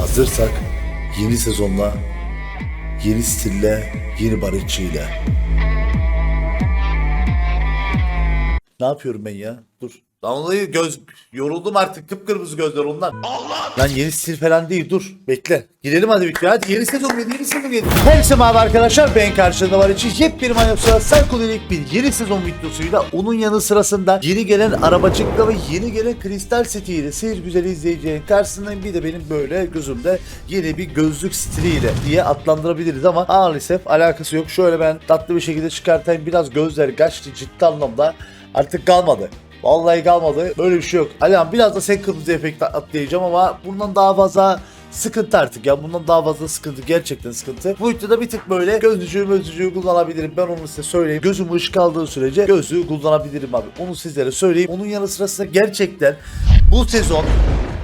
Hazırsak yeni sezonla, yeni stille, yeni barışçıyla. Ne yapıyorum ben ya? Dur. Lan olayı göz yoruldum artık kıpkırmızı gözler ondan. Lan yeni stil falan değil dur bekle. Girelim hadi bir hadi yeni sezon geldi yeni sezon geldi. Herkese merhaba arkadaşlar ben karşınızda var için yepyeni manyak sırasından konulik bir yeni sezon videosuyla onun yanı sırasında yeni gelen arabacıkla ve yeni gelen kristal setiyle seyir güzeli izleyeceğin karşısındayım bir de benim böyle gözümde yeni bir gözlük stiliyle diye adlandırabiliriz ama maalesef alakası yok. Şöyle ben tatlı bir şekilde çıkartayım biraz gözleri kaçtı ciddi anlamda artık kalmadı. Vallahi kalmadı. Böyle bir şey yok. Alihan biraz da sen kırmızı efekt atlayacağım ama bundan daha fazla sıkıntı artık ya. Bundan daha fazla sıkıntı. Gerçekten sıkıntı. Bu videoda bir tık böyle gözlüğü gözlüğü kullanabilirim. Ben onu size söyleyeyim. Gözüm ışık aldığı sürece gözlüğü kullanabilirim abi. Onu sizlere söyleyeyim. Onun yanı sırasında gerçekten bu sezon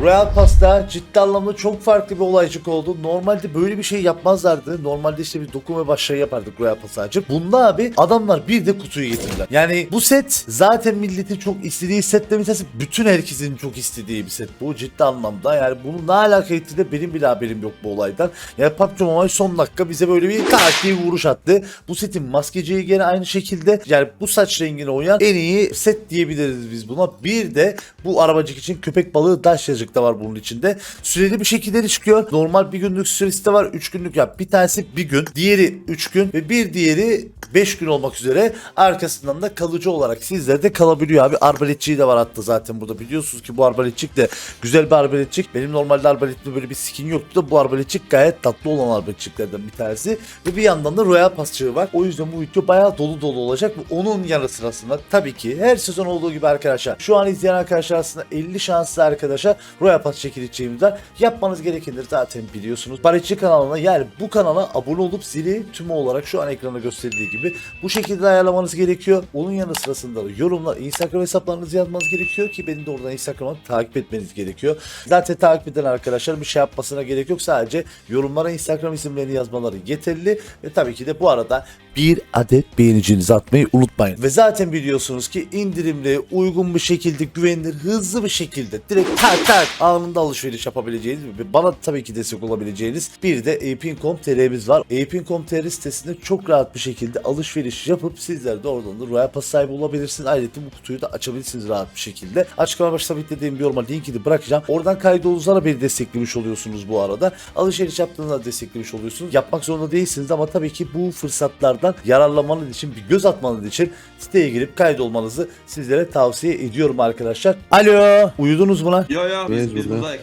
Royal Pass'ta ciddi anlamda çok farklı bir olaycık oldu. Normalde böyle bir şey yapmazlardı. Normalde işte bir dokuma ve başlayı yapardık Royal Pass'ı açıp. Bunda abi adamlar bir de kutuyu getirdiler. Yani bu set zaten milletin çok istediği bir tanesi. Bütün herkesin çok istediği bir set. Bu ciddi anlamda. Yani bunun ne alaka etti de benim bile haberim yok bu olaydan. Yani PUBG Mobile son dakika bize böyle bir taktiği vuruş attı. Bu setin maskeciği gene aynı şekilde. Yani bu saç rengine uyan en iyi set diyebiliriz biz buna. Bir de bu arabacık için köpek balığı daş yazık da var bunun içinde. Süreli bir şekilde çıkıyor. Normal bir günlük süresi de var. 3 günlük ya. Bir tanesi bir gün. Diğeri 3 gün. Ve bir diğeri 5 gün olmak üzere. Arkasından da kalıcı olarak sizlerde kalabiliyor abi. Arbaletçiği de var hatta zaten burada. Biliyorsunuz ki bu arbaletçik de güzel bir arbaletçik. Benim normalde arbaletimde böyle bir skin yoktu da bu arbaletçik gayet tatlı olan arbaletçiklerden bir tanesi. Ve bir yandan da Royal Pass'çığı var. O yüzden bu video bayağı dolu dolu olacak. Onun yanı sırasında tabii ki her sezon olduğu gibi arkadaşlar. Şu an izleyen arkadaşlar aslında 50 şanslı arkadaşa Royal Pass çekileceğimiz var. Yapmanız gerekenleri zaten biliyorsunuz. Barışçı kanalına yani bu kanala abone olup zili tümü olarak şu an ekranda gösterildiği gibi bu şekilde ayarlamanız gerekiyor. Onun yanı sırasında da yorumlar, Instagram hesaplarınızı yazmanız gerekiyor ki beni de oradan Instagram'dan takip etmeniz gerekiyor. Zaten takip eden arkadaşlar bir şey yapmasına gerek yok. Sadece yorumlara Instagram isimlerini yazmaları yeterli. Ve tabii ki de bu arada bir adet beğenicinizi atmayı unutmayın. Ve zaten biliyorsunuz ki indirimli, uygun bir şekilde, güvenilir, hızlı bir şekilde direkt tak tak anında alışveriş yapabileceğiniz ve bana tabii ki destek olabileceğiniz bir de Epin.com.tr'miz var. Epin.com.tr sitesinde çok rahat bir şekilde alışveriş yapıp sizler de oradan da Royal Pass sahibi olabilirsiniz. Ayrıca bu kutuyu da açabilirsiniz rahat bir şekilde. Açıklama başta dediğim bir yoruma linkini bırakacağım. Oradan kaydolunuzlara beni desteklemiş oluyorsunuz bu arada. Alışveriş yaptığınızda desteklemiş oluyorsunuz. Yapmak zorunda değilsiniz ama tabii ki bu fırsatlardan yararlanmanız için bir göz atmanız için siteye girip kaydolmanızı sizlere tavsiye ediyorum arkadaşlar. Alo, uyudunuz mu lan? Yo yo biz, biz burada. buradayız.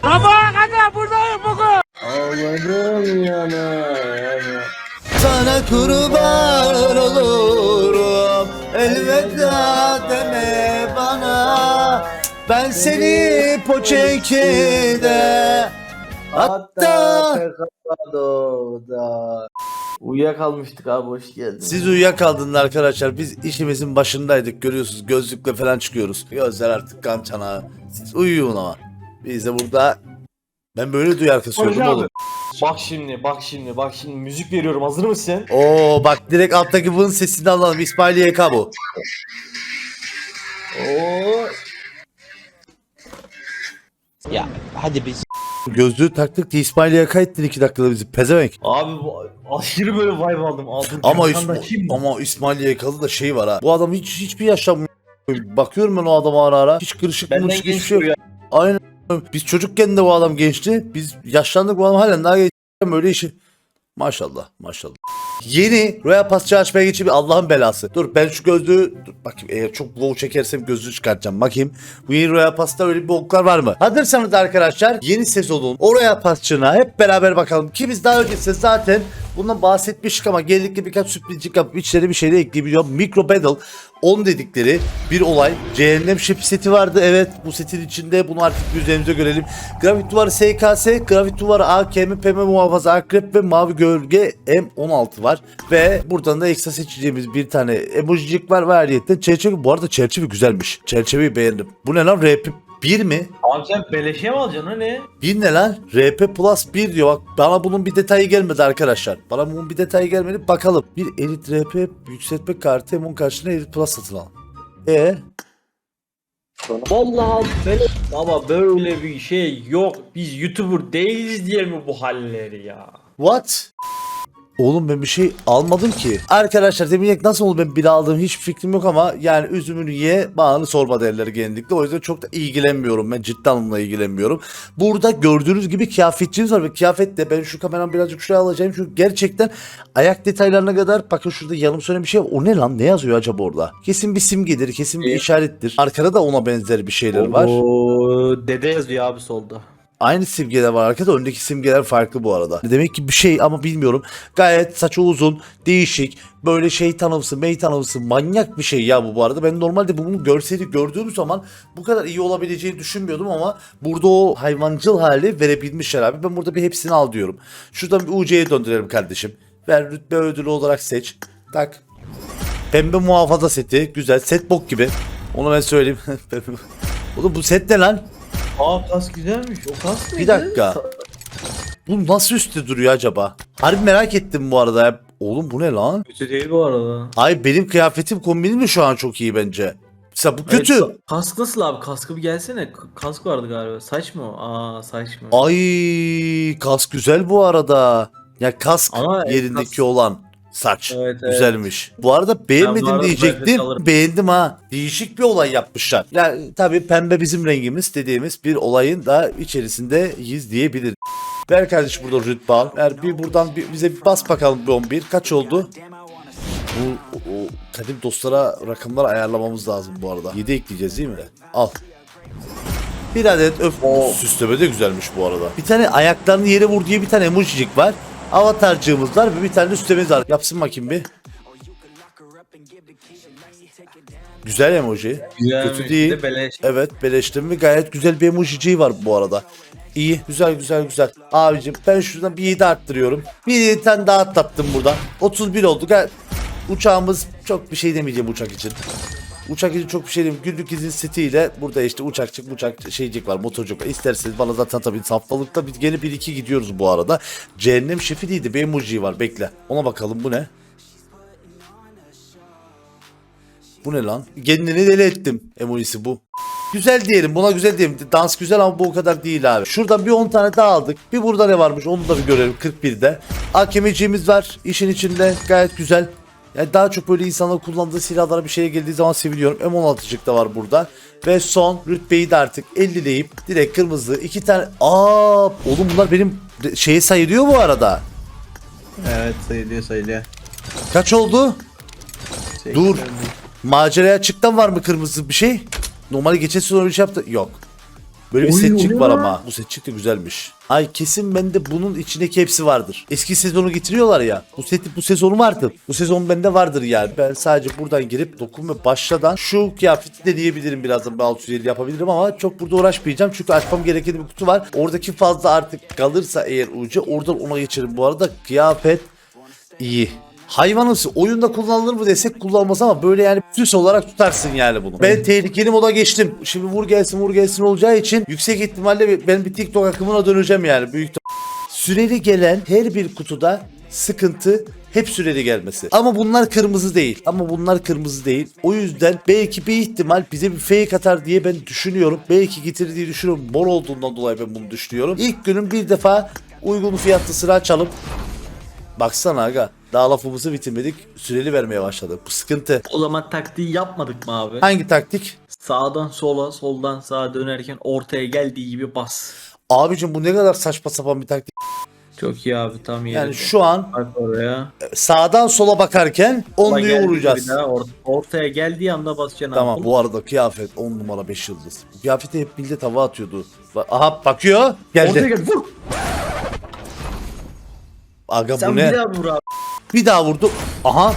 Allah'ım yana yana. Sana kurban olurum Elveda deme bana Ben seni Poçenki'de Hatta Pekado'da. Uyuyakalmıştık abi hoş geldin. Siz uyuyakaldınız arkadaşlar Biz işimizin başındaydık görüyorsunuz Gözlükle falan çıkıyoruz Gözler artık kan çanağı Siz uyuyun ama Biz de burada Ben böyle duyar kısıyordum Barış abi. oğlum Bak şimdi, bak şimdi, bak şimdi müzik veriyorum. Hazır mısın? Oo bak direkt alttaki bunun sesini alalım İsmail YK bu Oo. Gözlüğü taktık diye İsmail YK ettin 2 dakikada bizi pezevenk Abi bu aşırı böyle vibe aldım. Aldım. Ama, Gürkan da İsma- kim? ama İsmail Yakalı da şey var ha. Bu adam hiç hiçbir yaşam Bakıyorum ben o adama ara ara. Hiç kırışık Benden mırışık hiçbir genç şey yok. duruyor. Aynen. Biz çocukken de bu adam gençti. Biz yaşlandık bu adam halen daha genç. Böyle işi. Maşallah maşallah. Yeni Royal Pass'ı açmaya geçip Allah'ın belası. Dur ben şu gözlüğü dur, bakayım eğer çok low çekersem gözlüğü çıkartacağım. Bakayım. Bu yeni Royal Pass'ta öyle bir boklar var mı? Hazırsanız arkadaşlar yeni sezonun o Royal Pass'çına hep beraber bakalım. Ki biz daha öncesinde zaten bundan bahsetmiştik ama geldikçe birkaç sürprizcik yapıp içleri bir şeyler ekleyebiliyor. Micro Battle 10 dedikleri bir olay. Cehennem şefi seti vardı. Evet bu setin içinde bunu artık üzerimize görelim. Grafit duvarı SKS, grafit duvarı AKM, PM muhafaza akrep ve mavi gölge M16 var. Ve buradan da ekstra seçeceğimiz bir tane emojicik var ve ayrıyetten çerçeve. Bu arada çerçeve güzelmiş. Çerçeveyi beğendim. Bu ne lan RP 1 mi? Abi sen beleşe mi alacaksın ne? 1 ne lan? RP Plus 1 diyor. Bak bana bunun bir detayı gelmedi arkadaşlar. Bana bunun bir detayı gelmedi. Bakalım. Bir Elite RP yükseltme kartı onun karşılığında Elite Plus satın al. E Vallahi böyle Baba böyle bir şey yok. Biz YouTuber değiliz diye mi bu halleri ya? What? Oğlum ben bir şey almadım ki. Arkadaşlar demin nasıl oldu ben bir aldım hiç fikrim yok ama yani üzümünü ye bağını sorma derler genellikle. O yüzden çok da ilgilenmiyorum ben cidden onunla ilgilenmiyorum. Burada gördüğünüz gibi kıyafetçiniz var ve kıyafet de ben şu kameram birazcık şuraya alacağım çünkü gerçekten ayak detaylarına kadar bakın şurada yanım söyle bir şey var. O ne lan ne yazıyor acaba orada? Kesin bir simgedir kesin bir işarettir. Arkada da ona benzer bir şeyler var. Oo, dede yazıyor abi solda. Aynı simgeler var arkada. Öndeki simgeler farklı bu arada. Demek ki bir şey ama bilmiyorum. Gayet saçı uzun, değişik, böyle şeytanımsı, meytanımsı, manyak bir şey ya bu bu arada. Ben normalde bunu görseli gördüğüm zaman bu kadar iyi olabileceğini düşünmüyordum ama burada o hayvancıl hali verebilmişler abi. Ben burada bir hepsini al diyorum. Şuradan bir UC'ye döndürelim kardeşim. Ver rütbe ödülü olarak seç. Tak. Pembe muhafaza seti. Güzel. Set bok gibi. Onu ben söyleyeyim. Oğlum bu set ne lan? Aa kas güzelmiş. O kas mıydı? Bir dakika. Bu nasıl üstte duruyor acaba? Harbi merak ettim bu arada. ya. Oğlum bu ne lan? Kötü değil bu arada. Ay benim kıyafetim kombinim mi şu an çok iyi bence? Mesela bu kötü. Evet, kask nasıl abi? Kaskı bir gelsene. K- Kask vardı galiba. Saç mı o? Aa saç mı? Ay kask güzel bu arada. Ya kask Ama yerindeki kask- olan saç. Evet, evet. Güzelmiş. Bu arada Ben beğenmedim bu arada diyecektim. Beğendim ha. Değişik bir olay yapmışlar. Yani tabii pembe bizim rengimiz dediğimiz bir olayın da içerisindeyiz diyebiliriz. Ver kardeş burada rütbe al. Ver bir buradan bir, bize bir bas bakalım bir 11. Kaç oldu? Bu o, o kadim dostlara rakamlar ayarlamamız lazım bu arada. 7 ekleyeceğiz değil mi? Al. Bir adet öf süsleme de güzelmiş bu arada. Bir tane ayaklarını yere vur diye bir tane emojicik var. Avatarcığımız var ve bir tane de süslememiz var. Yapsın bakayım bir. Güzel emoji. Güzelmiş. Kötü değil. de beleş. Evet beleştim ve gayet güzel bir emojiciği var bu arada. İyi güzel güzel güzel. Abicim ben şuradan bir 7 arttırıyorum. Bir 7 tane daha atlattım buradan. 31 oldu. Gayet uçağımız çok bir şey demeyeceğim uçak için. Uçak için çok bir şey demiyorum. Günlük izin setiyle burada işte uçakçık uçak şeycik var motorcuk var. İsterseniz bana zaten tabii haftalıkta biz gene 1-2 gidiyoruz bu arada. Cehennem şefi değildi bir emoji var bekle. Ona bakalım bu ne? Bu ne lan? Kendini deli ettim emojisi bu. Güzel diyelim buna güzel diyelim. Dans güzel ama bu o kadar değil abi. Şuradan bir 10 tane daha aldık. Bir burada ne varmış onu da bir görelim 41'de. AKM'ciğimiz var işin içinde gayet güzel. Yani daha çok böyle insanlar kullandığı silahlara bir şeye geldiği zaman seviliyorum. M16'cık da var burada. Ve son rütbeyi de artık 50'leyip direkt kırmızı iki tane. Aa oğlum bunlar benim şeye sayılıyor bu arada. Evet sayılıyor sayılıyor. Kaç oldu? Şey, Dur. Maceraya çıktan var mı kırmızı bir şey? Normali geçen sezon öyle bir şey yaptı. Yok. Böyle bir Oy, setçik var ama. Bu setçik de güzelmiş. Ay kesin bende bunun içindeki hepsi vardır. Eski sezonu getiriyorlar ya. Bu seti bu sezonu vardı. Bu sezon bende vardır yani. Ben sadece buradan girip dokun ve başladan şu kıyafeti deneyebilirim birazdan. Ben 650 yapabilirim ama çok burada uğraşmayacağım. Çünkü açmam gereken bir kutu var. Oradaki fazla artık kalırsa eğer ucu oradan ona geçerim. Bu arada kıyafet iyi. Hayvanımsı oyunda kullanılır mı desek kullanılmaz ama böyle yani süs olarak tutarsın yani bunu. Ben tehlikeli moda geçtim. Şimdi vur gelsin vur gelsin olacağı için yüksek ihtimalle ben bir TikTok akımına döneceğim yani büyük Süreli gelen her bir kutuda sıkıntı hep süreli gelmesi. Ama bunlar kırmızı değil. Ama bunlar kırmızı değil. O yüzden belki bir ihtimal bize bir fake atar diye ben düşünüyorum. Belki getirir düşünüyorum. Mor olduğundan dolayı ben bunu düşünüyorum. İlk günün bir defa uygun fiyatlı sıra açalım. Baksana aga. Daha lafımızı bitirmedik. Süreli vermeye başladı. Bu sıkıntı. O zaman taktiği yapmadık mı abi? Hangi taktik? Sağdan sola, soldan sağa dönerken ortaya geldiği gibi bas. Abicim bu ne kadar saçma sapan bir taktik. Çok iyi abi tam yerinde. Yani şu an Bak oraya. sağdan sola bakarken onluyu geldiği vuracağız. daha or- ortaya geldiği anda basacaksın Tamam abi. bu arada kıyafet 10 numara 5 yıldız. Bu kıyafeti hep millet hava atıyordu. Aha bakıyor. Geldi. Ortaya gel vur. Aga Sen bu ne? bir daha vur abi. Bir daha vurdu. Aha.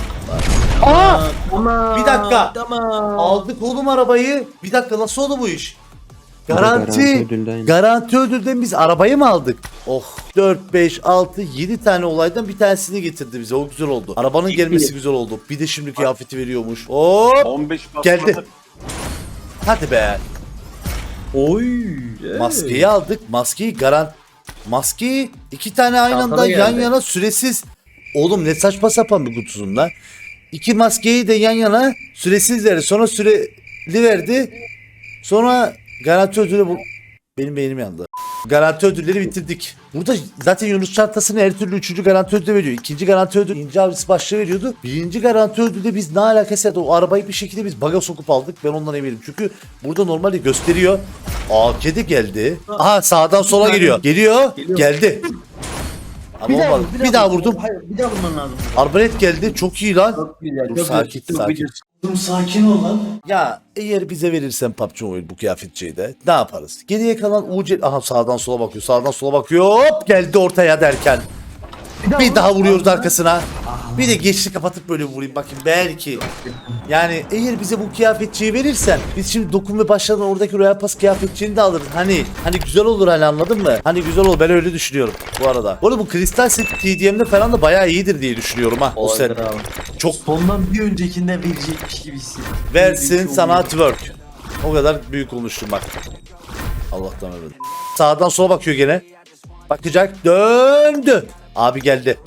Aa, tamam. Bir dakika. Tamam. Aldık oğlum arabayı. Bir dakika nasıl oldu bu iş? Garanti. Garanti ödülden. Garanti ödülden biz arabayı mı aldık? Oh 4, 5, 6, 7 tane olaydan bir tanesini getirdi bize. O güzel oldu. Arabanın gelmesi güzel oldu. Bir de şimdi kıyafeti veriyormuş. Hop 15 geldi. Hadi be. Oy. Maskeyi aldık. Maskeyi garant. Maskeyi iki tane aynı anda yan geldi. yana süresiz. Oğlum ne saçma sapan bir kutusun lan. İki maskeyi de yan yana süresiz verdi. Sonra süreli verdi. Sonra garanti ödülü bu. Benim beynim yandı. Garanti ödülleri bitirdik. Burada zaten Yunus çantasını her türlü üçüncü garanti ödülü veriyor. İkinci garanti ödülü ince avcısı başlığı veriyordu. Birinci garanti ödülde biz ne alakası o arabayı bir şekilde biz baga sokup aldık. Ben ondan eminim. Çünkü burada normalde gösteriyor. Aa kedi geldi. Aha sağdan sola geliyor. Geliyor. Geldi. Ama olmadı. Bir daha, vurdum. Hayır bir daha vurman lazım. Arbalet geldi. Çok iyi lan. Çok güzel. Dur, çok sakin, güzel. sakin. Dur sakin ol lan. Ya eğer bize verirsen PUBG Mobile bu kıyafetçiyi de ne yaparız? Geriye kalan UC... Aha sağdan sola bakıyor sağdan sola bakıyor hop geldi ortaya derken. Bir daha vuruyoruz arkasına. Bir de geçti kapatıp böyle vurayım bakayım belki. Yani eğer bize bu kıyafetçiyi verirsen biz şimdi dokun ve başladan oradaki Royal Pass kıyafetçiğini de alırız. Hani hani güzel olur hani anladın mı? Hani güzel olur ben öyle düşünüyorum bu arada. Bu arada bu kristal set TDM'de falan da bayağı iyidir diye düşünüyorum ha. O set. Çok Sondan bir öncekinde verecekmiş gibi hissediyorum. Versin sana twerk. O kadar büyük konuştum bak. Allah'tan öyle. Sağdan sola bakıyor gene. Bakacak. Döndü. Abi geldi.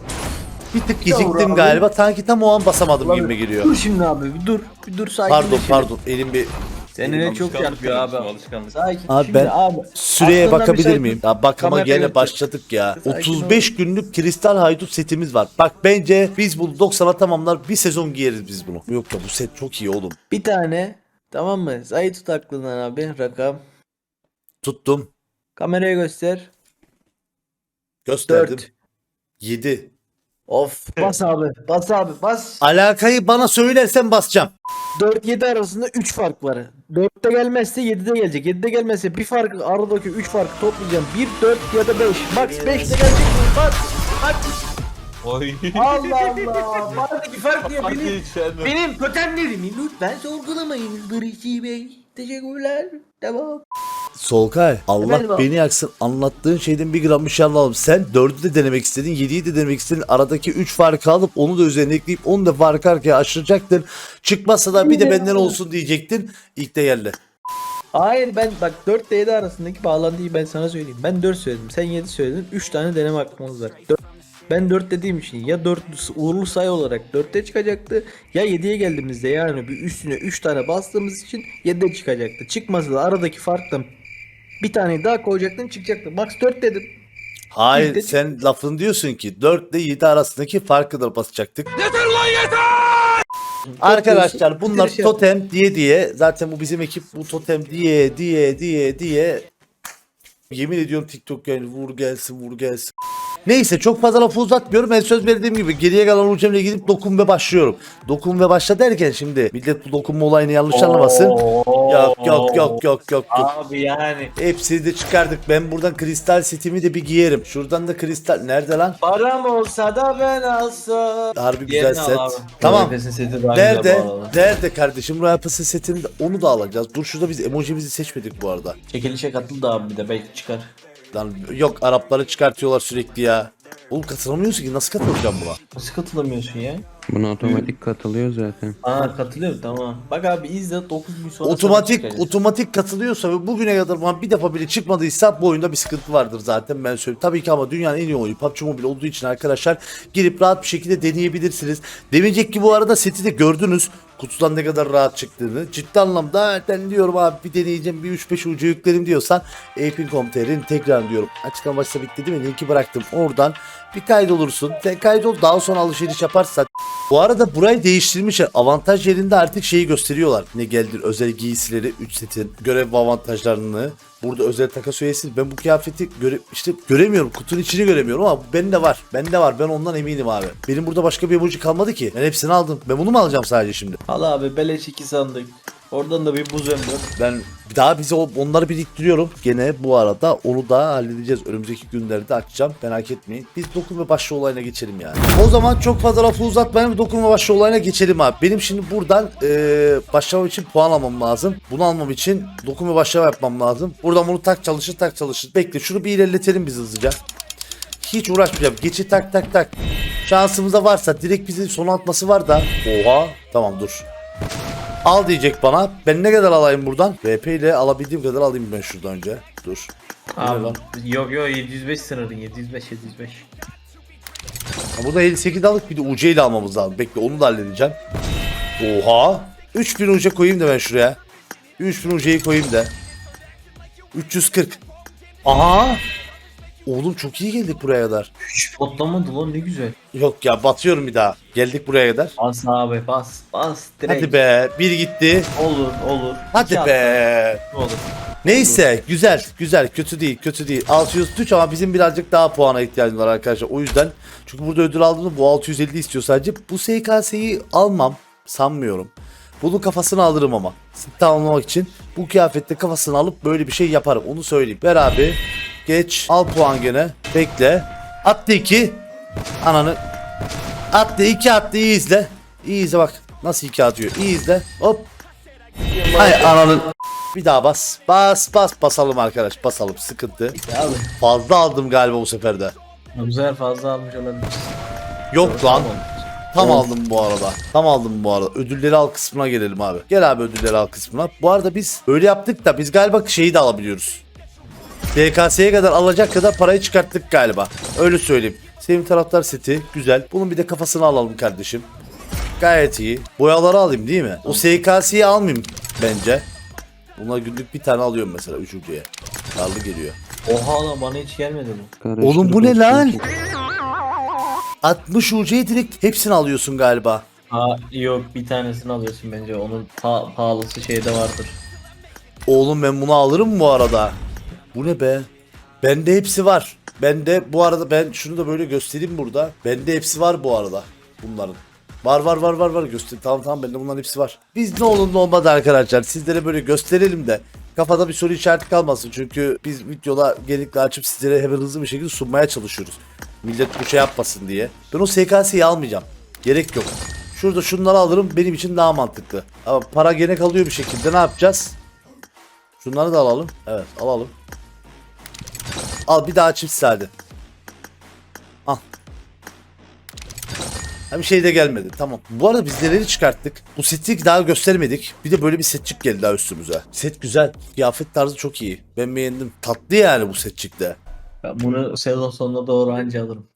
Bir tık geciktim abi. galiba. Sanki tam o an basamadım Ulan gibi geliyor. Dur şimdi abi bir dur. Bir dur sakin. Pardon pardon. Elim bir Seninle çok yapıyor abi. Alışkanlık. Sakin. Abi şimdi ben abi. süreye aklından bir bakabilir şey- miyim? Ya bak ama Kameraya gene başladık ya. Sakin 35 günlük kristal haydut setimiz var. Bak bence biz bunu 90'a tamamlar. Bir sezon giyeriz biz bunu. Yok ya bu set çok iyi oğlum. Bir tane tamam mı? Sayı tut aklından abi rakam. Tuttum. Kameraya göster. Gösterdim. 4. 7. Of. Bas abi. Bas abi. Bas. Alakayı bana söylersen basacağım. 4-7 arasında 3 fark var. 4'te gelmezse 7'de gelecek. 7'de gelmezse bir farkı aradaki 3 farkı toplayacağım. 1, 4 ya da 5. Max 5'te gelecek mi? Bak. Bak. Oy. Allah Allah. Aradaki fark diye benim, benim totemlerimi lütfen sorgulamayın. Dırıcı Bey. Teşekkürler. Devam. Solkay Allah Efendim abi? beni yaksın anlattığın şeyden bir gram bir şey anlamadım. Sen 4'ü de denemek istedin 7'yi de denemek istedin. Aradaki 3 farkı alıp onu da üzerine ekleyip onu da farkı arkaya aşıracaktın. Çıkmazsa da bir de benden olsun diyecektin. İlk de geldi. Hayır ben bak 4 ile 7 arasındaki bağlantıyı ben sana söyleyeyim. Ben 4 söyledim. Sen 7 söyledin. 3 tane deneme hakkımız var. Dört- ben 4 dediğim için ya 4 uğurlu sayı olarak 4'te çıkacaktı ya 7'ye geldiğimizde yani bir üstüne 3 tane bastığımız için 7'de çıkacaktı. Çıkmasa da aradaki farktan bir tane daha koyacaktın çıkacaktı. Max 4 dedim. Hayır Biz de- sen lafın diyorsun ki 4 ile 7 arasındaki farkı da basacaktık. Arkadaşlar bunlar şey- totem diye diye zaten bu bizim ekip bu totem diye diye diye diye yemin ediyorum TikTok yani vur gelsin vur gelsin. Neyse çok fazla lafı uzatmıyorum. Ben söz verdiğim gibi geriye kalan Ucem'le gidip dokun ve başlıyorum. Dokun ve başla derken şimdi millet bu dokunma olayını yanlış anlamasın. Yok yok yok yok yok yok. Abi yani. Hepsini de çıkardık. Ben buradan kristal setimi de bir giyerim. Şuradan da kristal. Nerede lan? Param olsa da ben alsam. Harbi güzel Diğerini al set. abi. Tamam. Nefesin seti daha Nerede? bu arada. Nerede kardeşim? Royal setini de onu da alacağız. Dur şurada biz emojimizi seçmedik bu arada. Çekilişe katıl da abi bir de belki çıkar. Lan yok Arapları çıkartıyorlar sürekli ya. Oğlum katılamıyorsun ki nasıl katılacağım buna? Nasıl katılamıyorsun ya? Buna otomatik katılıyor zaten. Aa katılıyorum tamam. Bak abi izle 9 gün sonra sana Otomatik otomatik katılıyorsa ve bugüne kadar bana bir defa bile çıkmadıysa bu oyunda bir sıkıntı vardır zaten ben söyleyeyim. Tabii ki ama dünyanın en iyi oyunu PUBG Mobile olduğu için arkadaşlar girip rahat bir şekilde deneyebilirsiniz. Demeyecek ki bu arada seti de gördünüz. Kutudan ne kadar rahat çıktığını. Ciddi anlamda ben diyorum abi bir deneyeceğim bir 3-5 ucu yüklerim diyorsan Apin.com.tr'in tekrar diyorum. Açıklama başta bitti değil mi? Linki bıraktım. Oradan bir kaydolursun. Sen kaydol daha sonra alışveriş yaparsan bu arada burayı değiştirmişler. Avantaj yerinde artık şeyi gösteriyorlar. Ne geldi özel giysileri 3 setin görev avantajlarını. Burada özel takas üyesi. Ben bu kıyafeti göre işte göremiyorum. Kutunun içini göremiyorum ama bende var. Bende var. Ben ondan eminim abi. Benim burada başka bir emoji kalmadı ki. Ben hepsini aldım. Ben bunu mu alacağım sadece şimdi? Al abi beleş 2 sandık. Oradan da bir buz ömrü. Ben daha bize onları biriktiriyorum. Gene bu arada onu da halledeceğiz. Önümüzdeki günlerde açacağım. Merak etmeyin. Biz dokun ve başla olayına geçelim yani. O zaman çok fazla lafı uzatmayalım. Dokun ve başla olayına geçelim abi. Benim şimdi buradan eee başlamam için puan almam lazım. Bunu almam için dokun ve başlama yapmam lazım. Buradan bunu tak çalışır tak çalışır. Bekle şunu bir ilerletelim biz hızlıca. Hiç uğraşmayacağım. Geçi tak tak tak. Şansımıza varsa direkt bizi son atması var da. Oha. Tamam dur. Al diyecek bana. Ben ne kadar alayım buradan? VP ile alabildiğim kadar alayım ben şuradan önce. Dur. Abi lan? yok yok 705 sınırın 705 705. Ha, burada 58 aldık bir de UC ile almamız lazım. Bekle onu da halledeceğim. Oha. 3000 UC koyayım da ben şuraya. 3000 UC'yi koyayım da. 340. Aha. Oğlum çok iyi geldik buraya kadar. Hiç patlamadı lan ne güzel. Yok ya batıyorum bir daha. Geldik buraya kadar. Bas abi bas bas direkt. Hadi be. Bir gitti. Olur olur. Hadi İki be. atma, Olur. Neyse güzel güzel kötü değil kötü değil 603 ama bizim birazcık daha puana ihtiyacımız var arkadaşlar o yüzden çünkü burada ödül aldığımda bu 650 istiyor sadece bu SKS'yi almam sanmıyorum bunun kafasını alırım ama tamamlamak için bu kıyafette kafasını alıp böyle bir şey yaparım onu söyleyeyim ver abi geç al puan gene bekle attı 2 ananı attı 2 attı iyi izle iyi izle bak nasıl 2 atıyor iyi izle hop Hay ananın bir daha bas. Bas bas basalım arkadaş basalım sıkıntı. Abi. Fazla aldım galiba bu sefer de. Bu sefer fazla almış olabilir. Yok lan. Tamam. Tam aldım bu arada. Tam aldım bu arada. Ödülleri al kısmına gelelim abi. Gel abi ödülleri al kısmına. Bu arada biz öyle yaptık da biz galiba şeyi de alabiliyoruz. DKS'ye kadar alacak kadar parayı çıkarttık galiba. Öyle söyleyeyim. Sevim taraftar seti güzel. Bunun bir de kafasını alalım kardeşim. Gayet iyi. Boyaları alayım değil mi? O SKS'yi almayayım bence. Buna günlük bir tane alıyorum mesela üçüncüye. Karlı geliyor. Oha lan bana hiç gelmedi bu. Oğlum bu ne lan? ki. 60 UC'ye direkt hepsini alıyorsun galiba. Ha yok bir tanesini alıyorsun bence. Onun pa- pahalısı şeyde vardır. Oğlum ben bunu alırım bu arada. Bu ne be? Bende hepsi var. Bende bu arada ben şunu da böyle göstereyim burada. Bende hepsi var bu arada bunların. Var var var var var göster. Tamam tamam bende bunların hepsi var. Biz ne olur ne olmaz arkadaşlar sizlere böyle gösterelim de kafada bir soru işareti kalmasın. Çünkü biz videoda genellikle açıp sizlere hemen hızlı bir şekilde sunmaya çalışıyoruz. Millet bu şey yapmasın diye. Ben o SKS'yi almayacağım. Gerek yok. Şurada şunları alırım benim için daha mantıklı. Ama para gene kalıyor bir şekilde ne yapacağız? Şunları da alalım. Evet alalım. Al bir daha çift hadi. Al. Bir şey de gelmedi. Tamam. Bu arada biz neleri çıkarttık? Bu seti daha göstermedik. Bir de böyle bir setçik geldi daha üstümüze. Set güzel. Kıyafet tarzı çok iyi. Ben beğendim. Tatlı yani bu setçik de. Ben bunu sezon sonuna doğru anca alırım.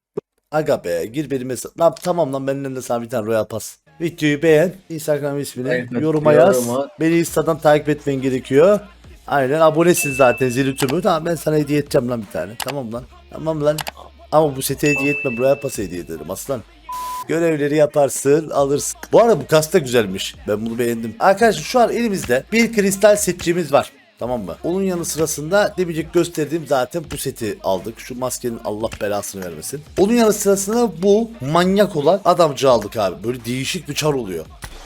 Aga be gir benim hesap. Lan tamam lan benden de sana bir tane Royal Pass. Videoyu beğen. Instagram ismini Evet, yoruma yaz. yoruma. Beni Insta'dan takip etmen gerekiyor. Aynen abonesin zaten zil tümü. Tamam ben sana hediye edeceğim lan bir tane. Tamam lan. Tamam lan. Ama bu seti hediye etme. Royal Pass hediye ederim aslan. Görevleri yaparsın alırsın. Bu arada bu kas güzelmiş. Ben bunu beğendim. Arkadaşlar şu an elimizde bir kristal setçimiz var. Tamam mı? Onun yanı sırasında demeyecek gösterdiğim zaten bu seti aldık. Şu maskenin Allah belasını vermesin. Onun yanı sırasında bu manyak olan adamcı aldık abi. Böyle değişik bir çar oluyor.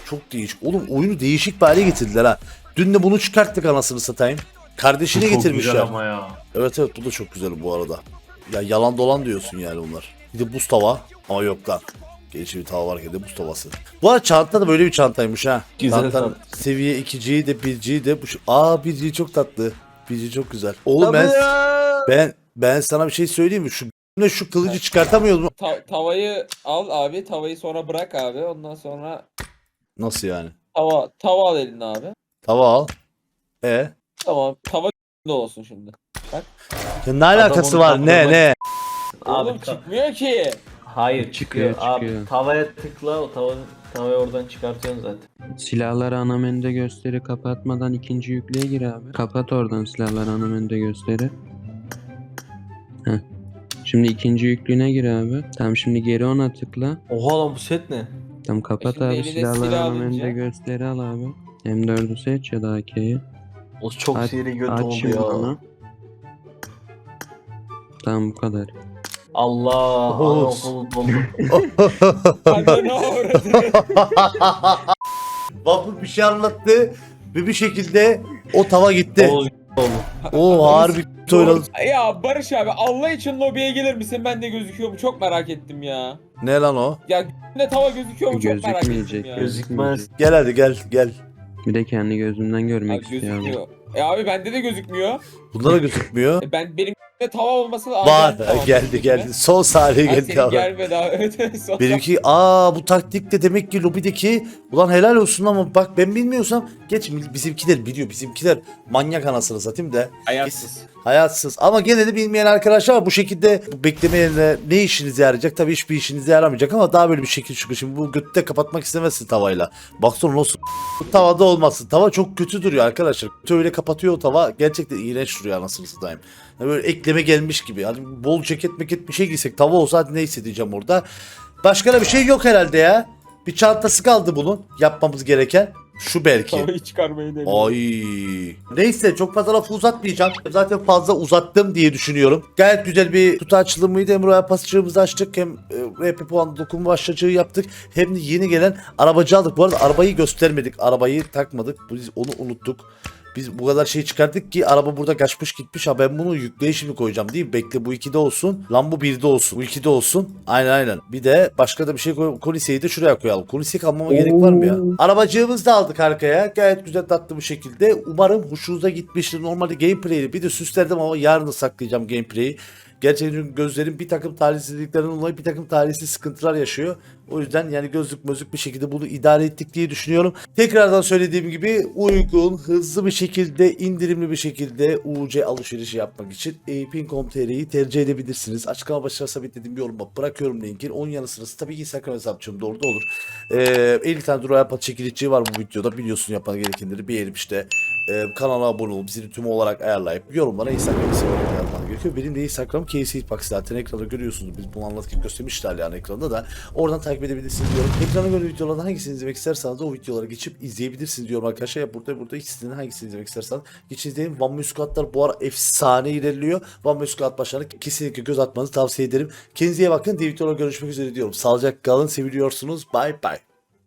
Çok değişik. Oğlum oyunu değişik bir hale getirdiler ha. Dün de bunu çıkarttık anasını satayım. Kardeşini getirmişler. ya. Evet evet bu da çok güzel bu arada. Ya yalan dolan diyorsun yani bunlar. Bir de buz tava ama yok lan. Gelişi bir tava varken de buz tavası. Bu arada çanta da böyle bir çantaymış ha. Güzel Çantanın seviye 2G'yi de 1G'yi de bu şu- Aa 1G çok tatlı. 1G çok güzel. Oğlum ben ben ben sana bir şey söyleyeyim mi? Şu ne şu kılıcı çıkartamıyoruz mu? Ta- tavayı al abi. Tavayı sonra bırak abi. Ondan sonra Nasıl yani? tava tava al eline abi. Tava al. E Tamam. Tava de olsun şimdi. ya ne alakası var? Ne ne? Abi Oğlum ta- çıkmıyor ki. Hayır çıkıyor, Çıkıyor, abi. Tavaya tıkla o tavanın tavayı oradan çıkartıyorsun zaten. Silahları ana menüde gösteri kapatmadan ikinci yükleye gir abi. Kapat oradan silahları ana menüde gösteri. Heh. Şimdi ikinci yüklüğüne gir abi. Tamam şimdi geri ona tıkla. Oha lan bu set ne? Tamam kapat şimdi abi silahları silah ana alınca- menüde gösteri al abi. M4'ü seç ya da AK'yi. O çok Aç- seri göt Aç oldu şimdi ya. onu. Tamam bu kadar. Allah. Uğradı? Vapur bir şey anlattı ve bir şekilde o tava gitti. Oğuz oldu. O harbi oynadı. ya Barış abi Allah için lobiye gelir misin? Ben de gözüküyor mu? Çok merak ettim ya. Ne lan o? Ya ne tava gözüküyor mu? Çok merak ettim Gözükmeyecek. ya. Gözükmez. Gel hadi gel gel. Bir de kendi gözünden Abi görmek abi. gözükmüyor. E abi bende de gözükmüyor. Bunda da gözükmüyor. E ben benim de tava olması lazım. Var Tamam, geldi geldi. Son saniye geldi senin abi. gelmedi abi. Evet evet. sonra- Benimki aa bu taktik de demek ki lobideki ulan helal olsun ama bak ben bilmiyorsam geç bizimkiler biliyor bizimkiler manyak anasını satayım da Ayaksız. Hayatsız. Ama gene de bilmeyen arkadaşlar. Bu şekilde bu ne işinize yarayacak? Tabii hiçbir işinize yaramayacak ama daha böyle bir şekil çıkıyor. Şimdi bu götte kapatmak istemezsin tavayla. Baksana nasıl tavada olmasın. Tava çok kötü duruyor arkadaşlar. Kötü öyle kapatıyor o tava. Gerçekten iğrenç duruyor anasını satayım. Yani böyle ekleme gelmiş gibi. Hani bol ceket meket bir şey giysek tava olsa hadi ne hissedeceğim orada. Başka da bir şey yok herhalde ya. Bir çantası kaldı bunun yapmamız gereken. Şu belki. Tavayı çıkarmayı deniyor. Ay. Neyse çok fazla lafı uzatmayacağım. Zaten fazla uzattım diye düşünüyorum. Gayet güzel bir kutu açılımıydı. Hem Royal pasçığımızı açtık hem e, RP puan dokunma başlıcığı yaptık. Hem de yeni gelen arabacı aldık. Bu arada arabayı göstermedik. Arabayı takmadık. Biz onu unuttuk. Biz bu kadar şey çıkardık ki araba burada kaçmış gitmiş. Ha ben bunu yükleyişimi koyacağım değil mi? Bekle bu ikide olsun. Lan bu birde olsun. Bu ikide olsun. Aynen aynen. Bir de başka da bir şey koy. Koliseyi de şuraya koyalım. Koliseyi kalmama gerek var mı ya? Arabacığımızı da aldık arkaya. Gayet güzel tatlı bir şekilde. Umarım hoşunuza gitmiştir. Normalde gameplay'i bir de süslerdim ama yarını saklayacağım gameplay'i. Gerçekten gözlerim bir takım talihsizliklerden dolayı bir takım talihsiz sıkıntılar yaşıyor. O yüzden yani gözlük mözlük bir şekilde bunu idare ettik diye düşünüyorum. Tekrardan söylediğim gibi uygun, hızlı bir şekilde, indirimli bir şekilde UC alışverişi yapmak için epin.com.tr'yi tercih edebilirsiniz. Açıklama başına sabitlediğim bir yoruma bırakıyorum linkini. Onun yanı sırası tabii ki Instagram hesapçığım da orada olur. Ee, 50 tane Royal Pass çekilişi var bu videoda. Biliyorsun yapman gerekenleri bir elip işte. Ee, kanala abone olup zili tümü olarak ayarlayıp yorumlara Instagram hesabı yazman gerekiyor. Benim de Instagram KC Box zaten ekranda görüyorsunuz. Biz bunu anlatırken göstermişler yani ekranda da. Oradan takip edebilirsiniz diyorum. Ekrana göre videolardan hangisini izlemek isterseniz o videolara geçip izleyebilirsiniz diyorum arkadaşlar. Ya burada burada ikisinden hangisini izlemek isterseniz geçin izleyin. Man Squad'lar bu ara efsane ilerliyor. Man Squad başlarına kesinlikle göz atmanızı tavsiye ederim. Kendinize iyi bakın. Diğer videolarda görüşmek üzere diyorum. Sağlıcakla kalın. Seviliyorsunuz. Bye bye.